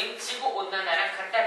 것은 지구 온난화랑 같다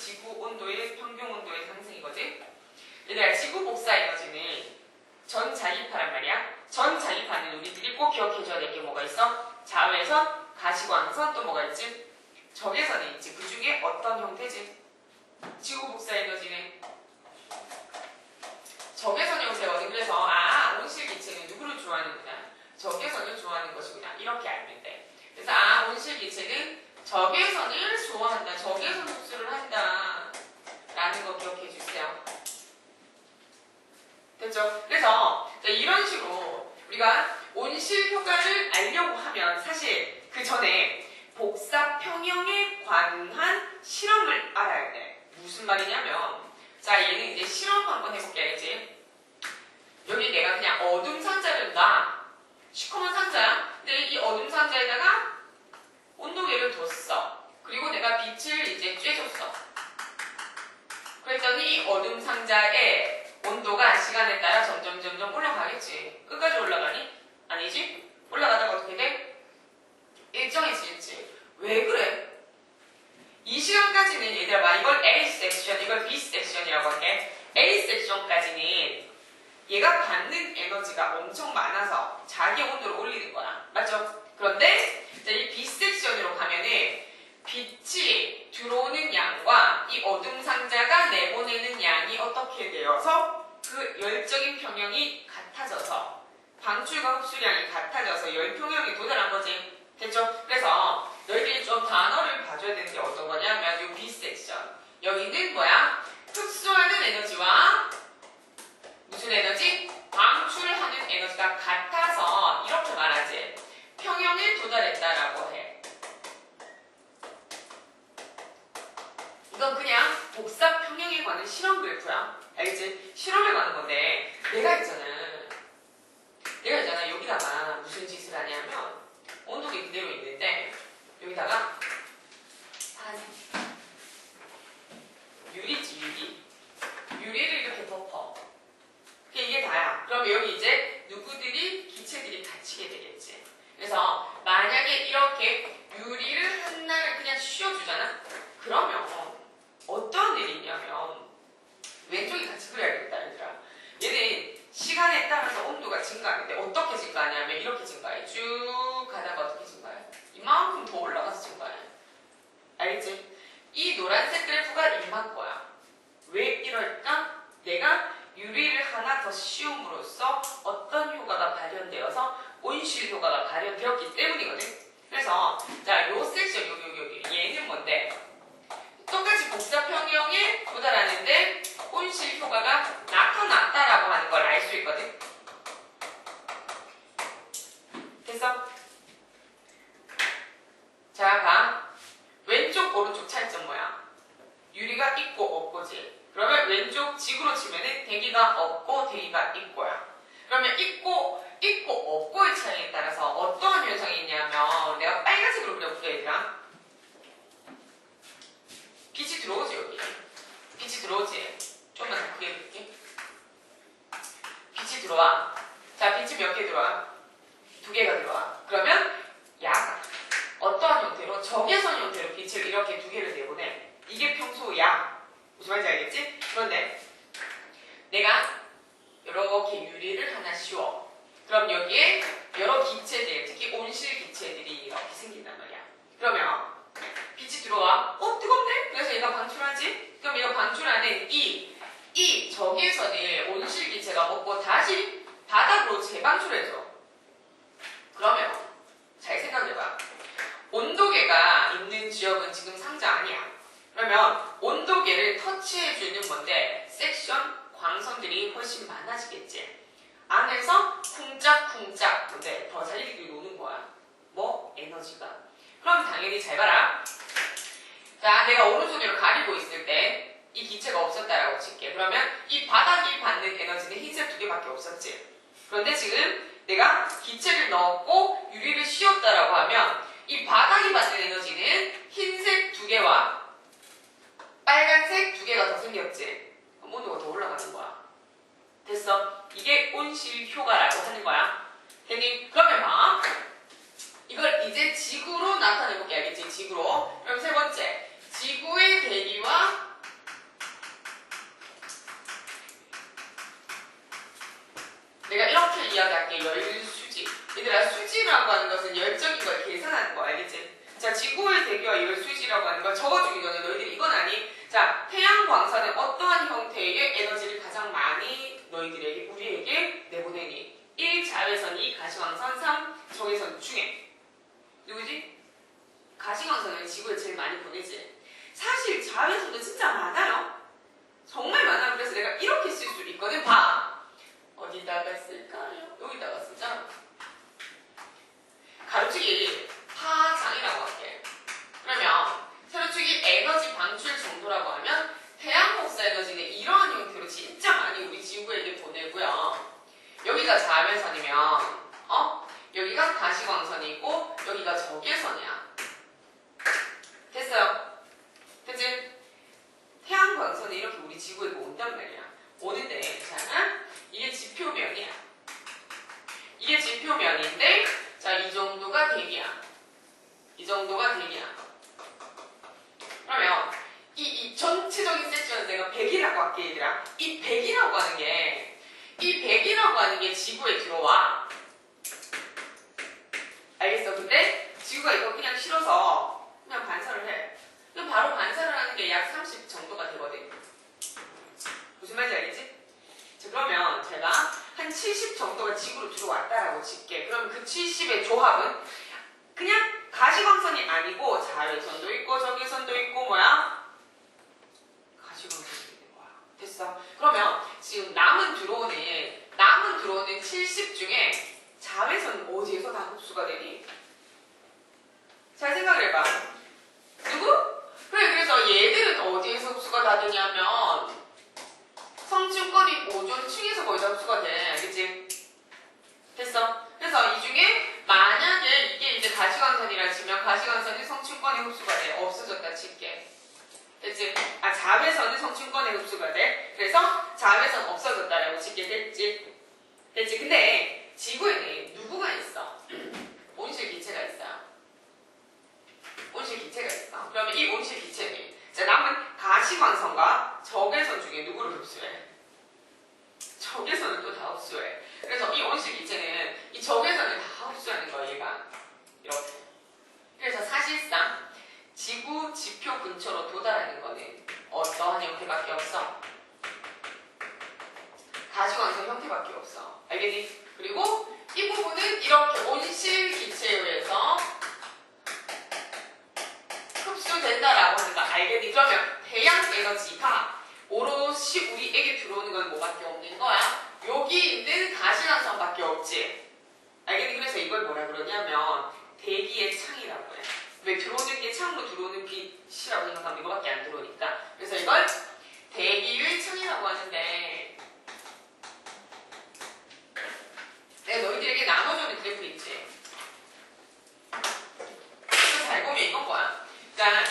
지구 온도의 평균 온도의 상승이거든. 얘들아 지구 복사 에너지는 전 자기파란 말이야. 전 자기파는 우리들이 꼭 기억해줘야 될 게 뭐가 있어? 자외선, 가시광선 또 뭐가 있지? 적외선이 있지. 그 중에 어떤 형태지? 지구 복사 에너지는 적외선 형태거든. 그래서 아 온실 기체는 누구를 좋아하는구나. 적외선을 좋아하는 것이구나. 이렇게 알면 돼. 그래서 아 온실 기체는 적외선을 좋아한다. 적외선 흡수를 한다. 라는 거 기억해 주세요. 됐죠? 그래서 자, 이런 식으로 우리가 온실 효과를 알려고 하면 사실 그 전에 복사 평형에 관한 실험을 알아야 돼. 무슨 말이냐면 자 얘는 이제 실험 한번 해볼게 알겠지? 여기 내가 그냥 어둠 상자를 놔. 시커먼 상자야. 근데 이 어둠 상자에다가 뒀어. 그리고 내가 빛을 이제 쬐줬어. 그랬더니 이 어둠 상자에 온도가 시간에 따라 점점 점점 올라가겠지. 끝까지 올라가니? 아니지? 올라가다가 어떻게 돼? 일정해지겠지. 왜 그래? 이 시간까지는 얘들아 봐. 이걸 A 섹션, 이걸 B 섹션이라고 할게. A 섹션까지는 얘가 받는 에너지가 엄청 많아서 자기 온도를 올리는 거야. 맞죠? 그런데 이제 이 B 섹션으로 가면은 빛이 들어오는 양과 이 어둠 상자가 내보내는 양이 어떻게 되어서 그 열적인 평형이 같아져서 방출과 흡수량이 같아져서 열평형이 도달한 거지. 됐죠? 그래서 너희들이 좀 단어를 봐줘야 되는 게 어떤 거냐면 이 B 섹션. 여기는 뭐야? 흡수하는 에너지와 무슨 에너지? 방출하는 에너지가 같아서 이렇게 말하지. 평형에 도달했다라고 해. 이건 그냥 복사 평형에 관한 실험 그래프야. 알겠지? 실험에 관한 건데 내가 있잖아. 내가 있잖아. 여기다가 무슨 짓을 하냐면 온도계 그대로 있는데 여기다가 파란색 유리지 유리 유리를 이렇게 덮어. 그게 이게 다야. 그럼 여기 이제 누구들이 그래서 만약에 이렇게 유리를 하나를 그냥 씌워주잖아? 그러면 어떤 일이 있냐면 왼쪽이 같이 그려야겠다 얘들아 얘는 시간에 따라서 온도가 증가하는데 어떻게 증가하냐면 이렇게 증가해 쭉 가다가 어떻게 증가해? 이만큼 더 올라가서 증가해 알겠지? 이 노란색 그래프가 이만 거야 왜 이럴까? 내가 유리를 하나 더 씌움으로써 어떤 효과가 발현되어서 온실 효과가 발현되었기 때문이거든. 그래서 자 요 섹션 여기 여기 여기 얘는 뭔데? 똑같이 복사평형에 도달하는데 온실 효과가 나타났다라고 하는 걸 알 수 있거든. 됐어? 자, 봐. 왼쪽 오른쪽 차이점 뭐야? 유리가 있고 없고지. 그러면 왼쪽 직으로 치면은 대기가 없고 대기가 있고야. 그러면 있고 있고 없고의 차이에 따라서 어떠한 현상이 있냐면 내가 빨간색으로 그려볼게 얘들아. 빛이 들어오지 여기. 빛이 들어오지. 좀만 더 크게 해볼게. 빛이 들어와. 자, 빛이 몇 개 들어와? 두 개가 들어와. 그러면 야가 어떠한 형태로 적외선 형태로 빛을 이렇게 두 개를. 이게 평소 야. 무슨 말인지 알겠지? 그런데 내가 이렇게 유리를 하나 씌워. 그럼 여기에 여러 기체들, 특히 온실 기체들이 이렇게 생긴단 말이야. 그러면 빛이 들어와. 어, 뜨겁네? 그래서 얘가 방출하지? 그럼 얘가 방출하는 이, 이 적외선을 온실 기체가 먹고 다시 바닥으로 재방출해줘. 그러면 잘 생각해봐. 온도계가 있는 지역은 지금 상자 아니야. 그러면 온도계를 터치해주는 뭔데 섹션 광선들이 훨씬 많아지겠지. 안에서 쿵짝쿵짝 뭔데 더잘 노는 거야. 뭐 에너지가. 그럼 당연히 잘 봐라. 자, 내가 오른손으로 가리고 있을 때 이 기체가 없었다라고 칠게. 그러면 이 바닥이 받는 에너지는 흰색 두 개밖에 없었지. 그런데 지금 내가 기체를 넣었고 유리를 씌웠다라고 하면 이 바닥이 받는 에너지는 흰색 두 개와 빨간색 두 개가 더 생겼지. 온도가 더 올라가는 거야. 됐어? 이게 온실 효과라고 하는 거야. 됐니? 그러면 봐. 이걸 이제 지구로 나타내볼게. 알겠지? 지구로. 그럼 세 번째. 지구의 대기와 내가 이렇게 이야기할게. 열수지. 얘들아, 수지라고 하는 것은 열적인 걸 계산하는 거 알겠지? 자, 지구의 대기와 열수지라고 하는 걸 적어주기 전에 너희들이 이건 아니? 자, 태양 광선은 어떠한 형태의 에너지를 가장 많이 너희들에게, 우리에게 내보내니? 1. 자외선, 2. 가시광선, 3. 적외선 중에. 누구지? 가시광선을 지구에 제일 많이 보내지. 사실 자외선도 진짜 많아요. 정말 많아. 그래서 내가 이렇게 쓸 수 있거든. 봐. 어디다가 쓸까요? 여기다가 쓰자. 가로치기 파장이라고 할게. 그러면 세로축이 에너지 방출 정도라고 하면 태양 복사 에너지는 이러한 형태로 진짜 많이 우리 지구에게 보내고요. 여기가 자외선이면 어? 여기가 가시광선이고 여기가 적외선이야. 됐어요? 그치? 태양 광선이 이렇게 우리 지구에 온단 말이야. 오는데 자 이게 지표면이야. 이게 지표면인데 자 이 정도가 대기야. 이 정도가 대기야. 그러면 이, 이 전체적인 섹션은 내가 100이라고 할게 얘들아. 이 100이라고 하는 게, 이 100이라고 하는 게 지구에 들어와. 알겠어? 근데 지구가 이거 그냥 실어서 그냥 반사를 해. 그럼 바로 반사를 하는 게 약 30 정도가 되거든. 무슨 말인지 알겠지? 자, 그러면 제가 한 70 정도가 지구로 들어왔다라고 칠게. 그럼 그 70의 조합은 그냥 가시광선이 아니고 자외선도 있고 적외선도 있고 뭐야? 가시광선도 있는 거야. 됐어. 그러면 지금 남은 들어오는 남은 들어오는 70 중에 자외선 어디에서 다 흡수가 되니? 잘 생각을 해봐. 누구? 그래 그래서 얘들은 어디에서 흡수가 다 되냐면 성층권이 오존층에서 거의 다 흡수가 돼. 알겠지? 됐어. 그래서 이 중에 만약에 이게 이제 가시광선이라 치면 가시광선이 성층권에 흡수가 돼. 없어졌다 칠게. 됐지? 아, 성층권에 흡수가 돼. 그래서 자외선 없어졌다라고 칠게 됐지? 됐지? 근데 지구에는 누구가 있어? 온실 기체가 있어요. 온실 기체가 있어. 그러면 이 온실 기체는 자 남은 가시광선과 적외선 중에 누구를 흡수해? 적외선을 또 다 흡수해. 그래서 이 온실 기체는 이 적외선을 다 흡수하는 거야 얘가 이렇게. 그래서 사실상 지구 지표 근처로 도달하는 거는 어떠한 형태밖에 없어. 가시광선 형태밖에 없어. 알겠니? 그리고 이 부분은 이렇게 온실 기체에 의해서 흡수된다라고 거 알겠니? 그러면 태양 에너지가 오롯이 우리에게 들어오는 건 뭐밖에 없는 거야? 여기 있는 가시광선밖에 없지. 알겠니? 그래서 이걸 뭐라 그러냐면 대기의 창이라고 해. 왜 들어오는 게 창으로 들어오는 빛이라고 생각하면 이거밖에 안 들어오니까. 그래서 이걸 대기의 창이라고 하는데 내가 너희들에게 나눠주는 그래프 있지? 그래서 잘 보면 이건 거야. 그러니까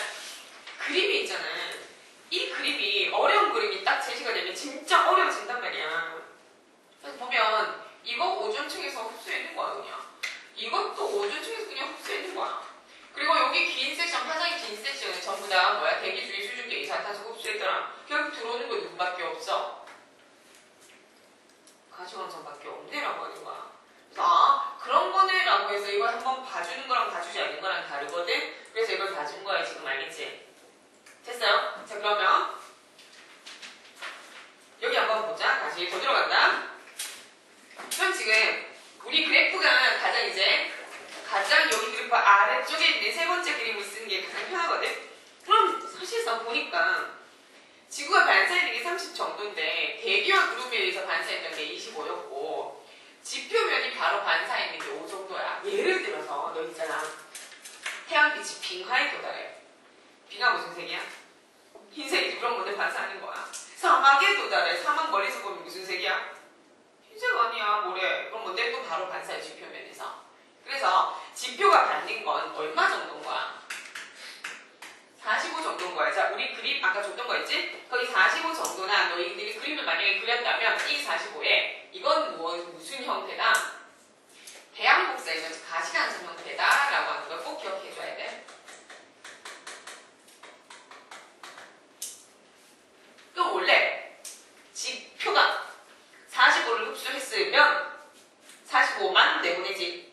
그림이 있잖아. 이 그림이 어려운 그림이 딱 제시가 되면 진짜 어려워진단 말이야. 그래서 보면 이거 오존층에서 흡수했는 거야 그냥. 이것도 오존층에서 그냥 흡수했는 거야. 그리고 여기 긴 섹션, 파장이 긴 섹션은 전부 다 뭐야? 대기 중에 수증기, 이산탄소 흡수했더라. 결국 들어오는 거 누구밖에 없어? 가시광선밖에 없네라고 하는 거야. 그래서 아 그런 거네라고 해서 이걸 한번 봐주는 거랑 봐주지 않는 거랑 다르거든. 그래서 이걸 봐준 거야 지금 알겠지? 됐어요? 자 그러면 여기 한번 보자. 다시 더 들어간다. 그럼 지금 우리 그래프가 가장 이제 가장 여기 그래프 아래쪽에 있는 세 번째 그림을 쓰는 게 가장 편하거든. 그럼 사실상 보니까 지구가 반사했는 게 30 정도인데 대기와 구름에 의해서 반사했던 게 25였고 지표면이 바로 반사했는 게 5 정도야. 예를 들어서 너 있잖아. 태양빛이 빙하에 도달해. 빙하 무슨 색이야? 흰색이지. 그럼 뭔데 반사하는 거야? 사막에 도달해. 사막 멀리서 보면 무슨 색이야? 흰색 아니야. 뭐래? 그럼 뭔데 또 바로 반사해 지표면에서. 그래서 지표가 받는 건 얼마 정도인 거야? 45 정도인 거야. 자, 우리 그림 아까 줬던 거 있지? 거기 45 정도나 너희들이 그림을 만약에 그렸다면 이 45에 이건 뭐, 무슨 형태다? 대양복사 에너지 가시광선 형태다라고 하는 걸 꼭 기억해줘야 돼. 그럼 원래 지표가 45를 흡수했으면 45만 내보내지.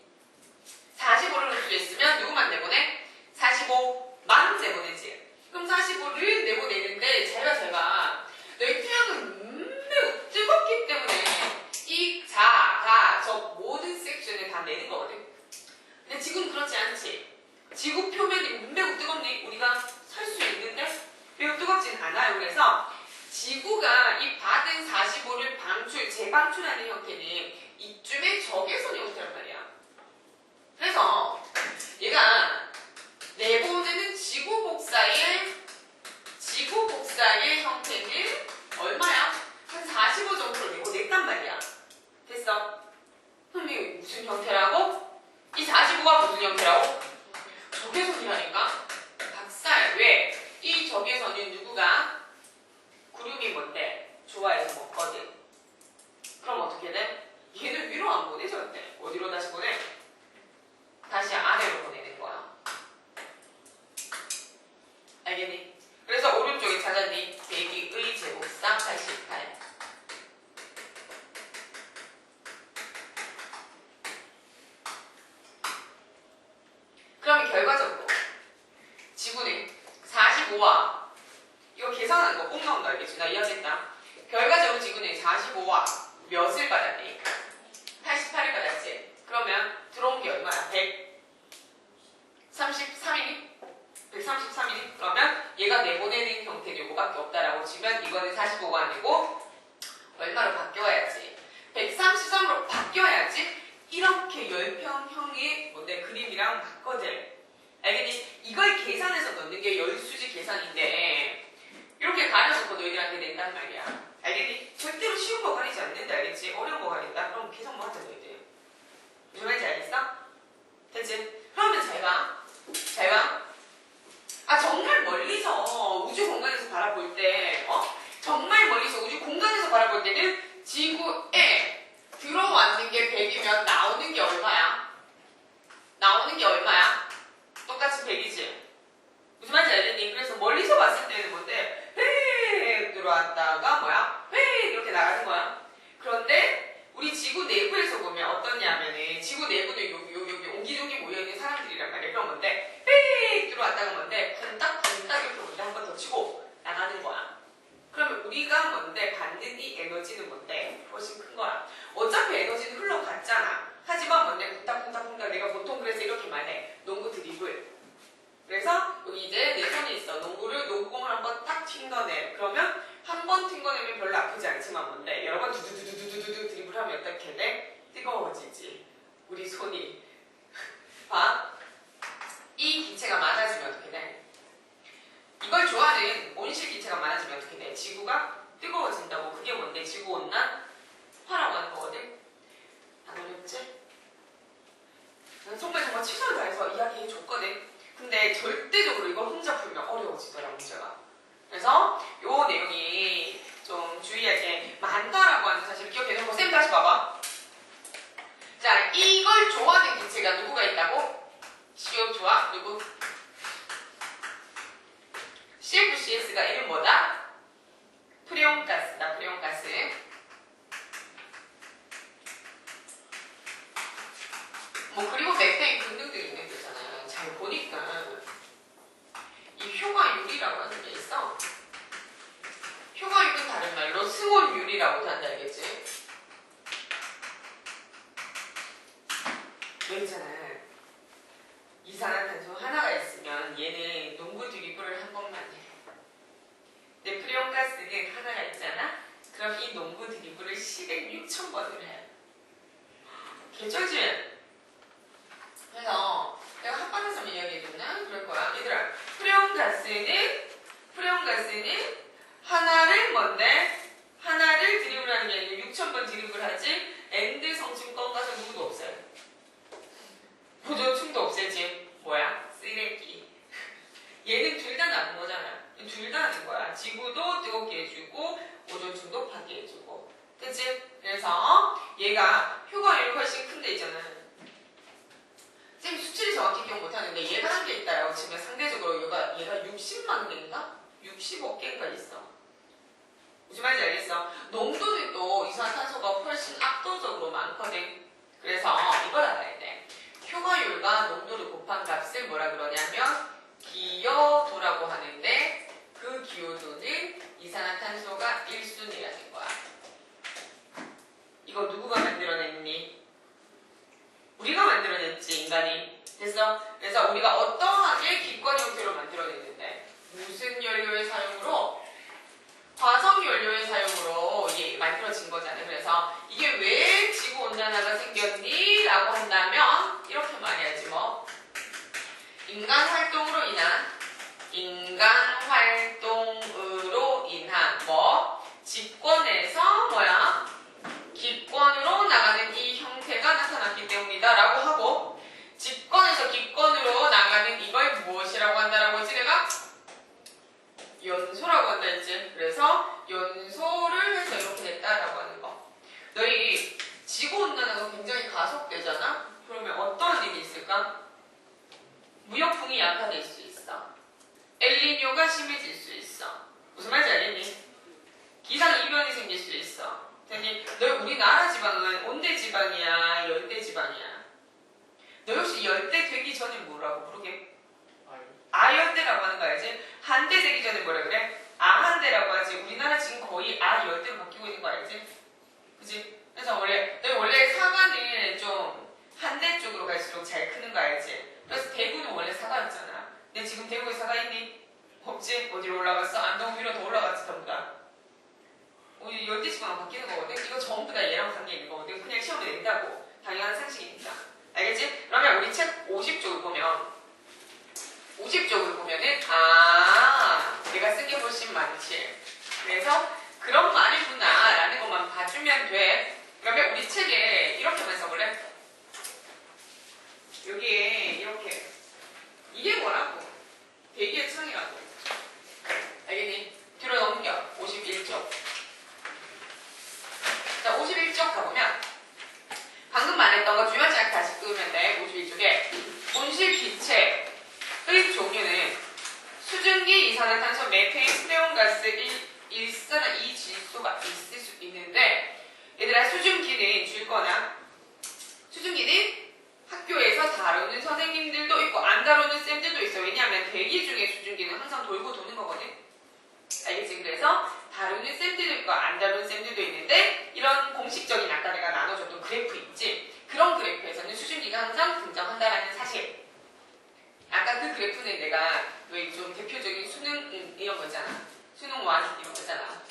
45를 흡수했으면 누구만 내보내? 45만 내보내지. 그럼 45를 내보내는데 제가 제가 너희 태양은 매우 뜨겁기 때문에 이 자, 가, 저 모든 섹션을 다 내는 거거든. 근데 지금 그렇지 않지. 지구 표면이 매우 뜨겁니? 우리가 살 수 있는데 매우 뜨겁진 않아요. 그래서 지구가 이 받은 45를 방출, 재방출하는 형태는 이쯤에 적외선 형태란 말이야. 그래서 얘가 내보내는 지구 복사의 지구 복사의 형태는 얼마야? 한 45 정도로 내보냈단 말이야. 됐어? 그럼 이게 무슨 형태라고? 이 45가 무슨 형태라고? 적외선이라니까? ಚೊಂಬಲ್ ಜೀವಿಗಳು 무슨 연료의 사용으로? 과정 연료의 사용으로 예, 만들어진 거잖아요. 그래서 이게 왜 지구온난화가 생겼니? 라고 한다면 이렇게 말해야지 뭐. 인간 삶 어, 뭐라고 부르게? 아연대라고 하는 거 알지? 한대 되기 전에 뭐라 그래? 아한대라고 하지. 우리나라 지금 거의 아연대로 바뀌고 있는 거 알지? 그지? 그래서 원래, 원래 사과는 좀 한대 쪽으로 갈수록 잘 크는 거 알지? 그래서 대구는 원래 사과였잖아. 근데 지금 대구에 사과 있니? 없지? 어디로 올라갔어? 안동 위로 더 올라갔지, 전부다. 어, 우리 열대 지방은 바뀌는 거거든? 이거 전부 다 얘랑 관계 있는 거거든? 그냥 시험을 낸다고. 당연한 상식입니다. 알겠지? 그러면 우리 책 50쪽을 보면 50쪽을 보면은 아 내가 쓴 게 훨씬 많지 그래서 그런 거 아니구나 라는 것만 봐주면 돼 그러면 우리 책에 이렇게만 써볼래? 여기에 이렇게 이게 뭐라고? 대기의 창이라고 알겠니? 뒤로 넘겨 51쪽 온실 기체의 종류는 수증기 이산화탄소 메테인 프레온가스 일산화 이 질소가 있을 수 있는데 얘들아 수증기는 줄거나 수증기는 학교에서 다루는 선생님들도 있고 안 다루는 쌤들도 있어 왜냐하면 대기 중에 수증기는 항상 돌고 도는 거거든 알겠지? 그래서 다루는 쌤들도 있고 안 다루는 쌤들도 있는데 이런 공식적인 내가 왜 좀 대표적인 수능 음, 이런 거 있잖아. 수능 완 이런 거 있잖아.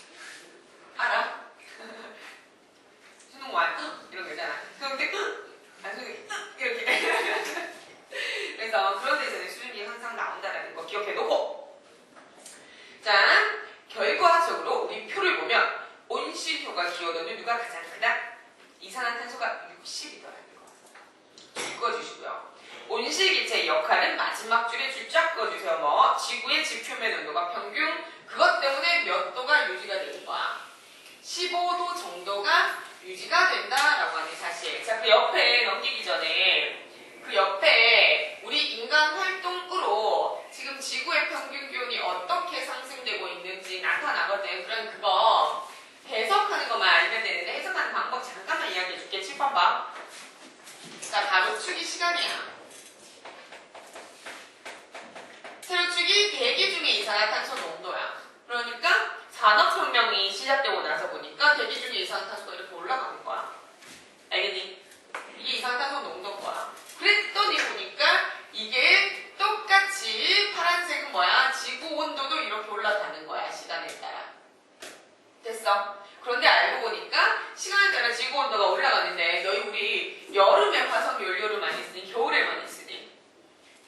알아? 수능 완 이런 거 있잖아. 그런데 아 수능 이렇게. 그래서 그런 데서는 수준이 항상 나온다라는 거 기억해 놓고. 자, 결과적으로 우리 표를 보면 온실효가 기여도는 누가 가장 크다? 이산화탄소가 60이더라는 거. 읽어주시고요. 온실기체의 역할은 마지막 줄에 줄쫙 그어주세요. 뭐 지구의 지표면 온도가 평균 그것 때문에 몇 도가 유지가 되는 거야. 15도 정도가 유지가 된다라고 하는 사실. 자, 그 옆에 넘기기 전에 그 옆에 우리 인간 활동으로 지금 지구의 평균 기온이 어떻게 상승되고 있는지 나타나거든. 그럼 그거 해석하는 것만 알면 되는데 해석하는 방법 잠깐만 이야기해 줄게. 7번 봐. 자, 바로 추기 시간이야. 세로축이 대기 중에 이산화탄소 농도야. 그러니까 산업혁명이 시작되고 나서 보니까 대기 중에 이산화탄소가 이렇게 올라가는 거야. 알겠니? 이게 이산화탄소 농도인 거야. 그랬더니 보니까 이게 똑같이 파란색은 뭐야? 지구 온도도 이렇게 올라가는 거야. 시간에 따라. 됐어? 그런데 알고 보니까 시간에 따라 지구 온도가 올라가는데 너희 우리 여름에 화석 연료를 많이 쓰니 겨울에 많이 쓰니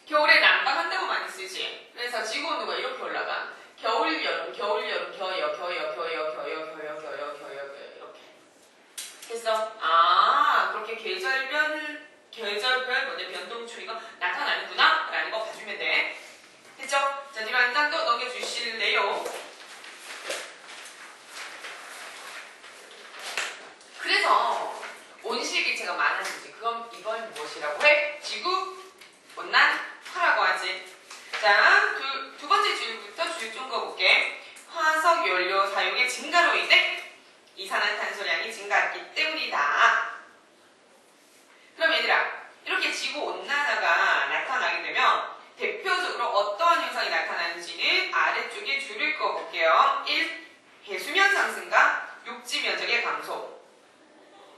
겨울에 난방한다고 많이 쓰지 그래서 지구 온도가 이렇게 올라가 겨울 여름 겨울 여름 겨여 겨여 겨여 겨여 겨여 겨여 겨여 이렇게 됐어? 아 그렇게 계절별 계절별 뭐냐 변동 추이가 나타나는구나 라는 거 봐주면 돼 됐죠? 자 뒤로 한 장 또 넘겨주실래요? 그래서 온실기체가 많아지지. 그건 이걸 무엇이라고 해? 지구 온난화라고 하지. 자, 두, 두 번째 줄부터 줄 좀 거볼게. 화석 연료 사용의 증가로 인해 이산화탄소량이 증가했기 때문이다. 그럼 얘들아, 이렇게 지구 온난화가 나타나게 되면 대표적으로 어떠한 현상이 나타나는지는 아래쪽에 줄을 꺼볼게요. 1. 해수면 상승과 육지 면적의 감소.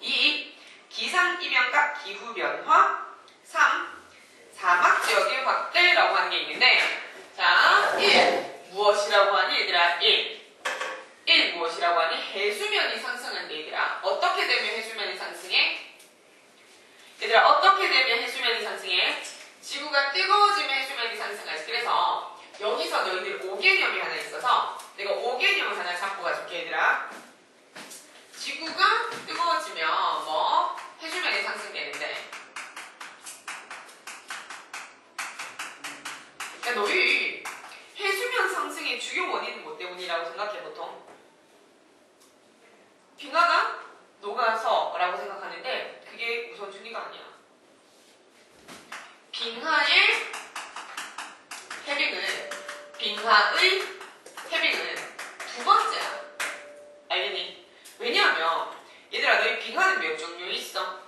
2. 기상이변과 기후변화 3. 사막 지역의 확대라고 하는 게 있는데 자, 1. 무엇이라고 하니 얘들아? 1. 1. 무엇이라고 하니? 해수면이 상승한대 얘들아. 어떻게 되면 해수면이 상승해? 얘들아 어떻게 되면 해수면이 상승해? 지구가 뜨거워지면 해수면이 상승하지. 그래서 여기서 너희들 5개념이 하나 있어서 내가 5개념을 하나 잡고 가줄게 얘들아. 지구가 뜨거워지면 뭐 해수면이 상승되는데 야 너희 해수면 상승의 주요 원인은 뭐 때문이라고 생각해 보통? 빙하가 녹아서라고 생각하는데 그게 우선순위가 아니야 빙하의 해빙은 빙하의 해빙은 두 번째야 알겠니? 왜냐하면 얘들아 너희 빙하는 몇 종류 있어?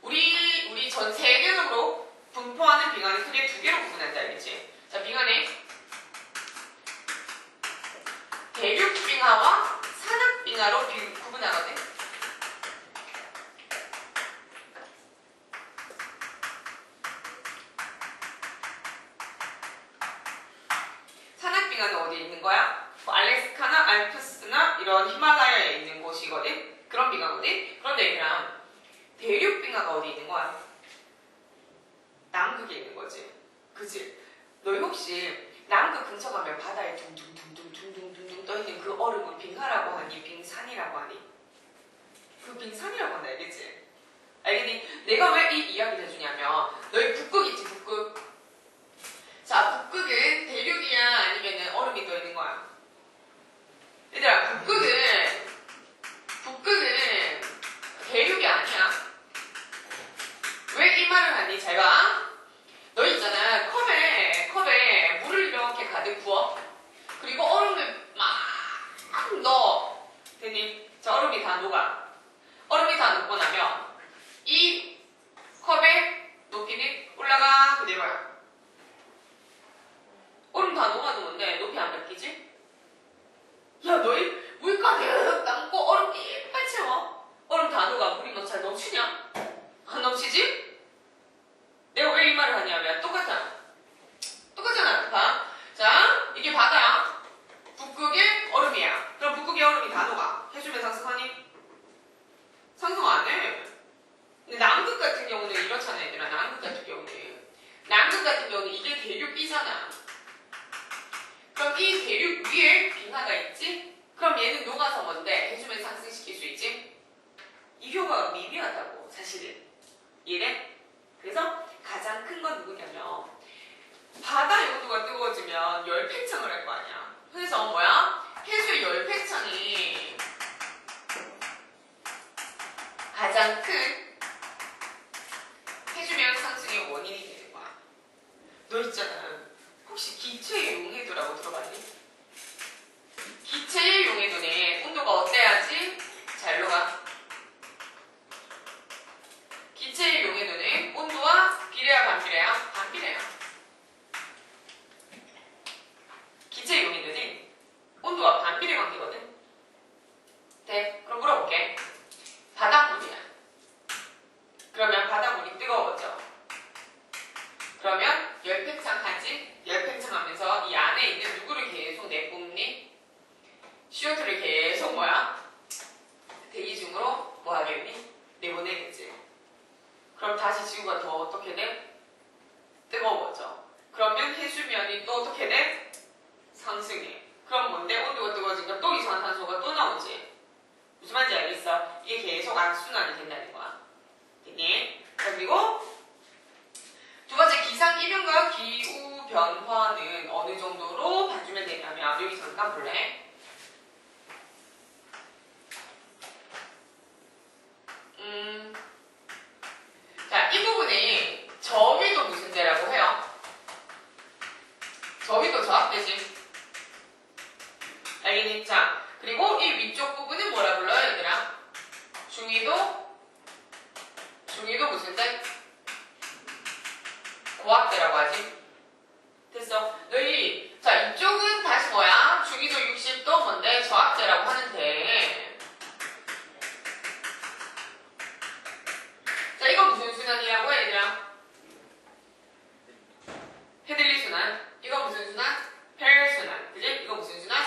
우리 우리 전 세계적으로 분포하는 빙하는 크게 두 개로 구분한다 알겠지? 자 빙하네 대륙 빙하와 산악 빙하로 비- 구분하거든. 산악 빙하는 어디에 있는 거야? 뭐 알래스카나 알프스나 이런 히말라야에 있는 곳이거든. 그런 빙하거든. 그런데 얘들아 빙하가 어디 있는 거야? 남극에 있는 거지. 그치? 너희 혹시 남극 근처 가면 바다에 둥둥둥둥둥둥둥 떠있는 그 얼음을 빙하라고 하니 빙산이라고 하니? 그 빙산이라고 한다 알겠지? 알겠니? 내가 왜 이 이야기를 해주냐면 너희 북극 있지 북극 자 북극은 대륙이야 아니면은 얼음이 떠있는 거야? 얘들아 북극은 말을 하니 제가 너 있잖아. 컵에 컵에 물을 이렇게 가득 부어. 그리고 얼음을 막 넣어. 되니? 저 얼음이 다 녹아. 얼음이 다 녹고 나면 이 컵에 높이는 올라가. 그대로야. 얼음 다 녹아두는데? 높이 안 바뀌지? 너 있잖아. 혹시 기체의 용해도라고 들어봤니? 기체의 용해도는 온도가 어때야지 하면 된다는 거야. 됐니? 그리고 두 번째 기상 이변과 기후 변화는 어느 정도로 봐주면 되냐면 여기 잠깐 볼래? 음, 자, 이 부분이 저위도 무슨 데라고 해요? 저위도 저압되지. 알겠니? 자, 그리고 이 위쪽 부분은 뭐라 불러요, 얘들아? 중위도 중2도 무슨데? 뭐 고학대라고 하지? 됐어. 너희 자 이쪽은 다시 뭐야? 중위도 60도 뭔데 저학대라고 하는데 자 이거 무슨 순환이라고 해 얘들아? 헤들리 순환 이거 무슨 순환? 페럴 순환 그지? 이거 무슨 순환?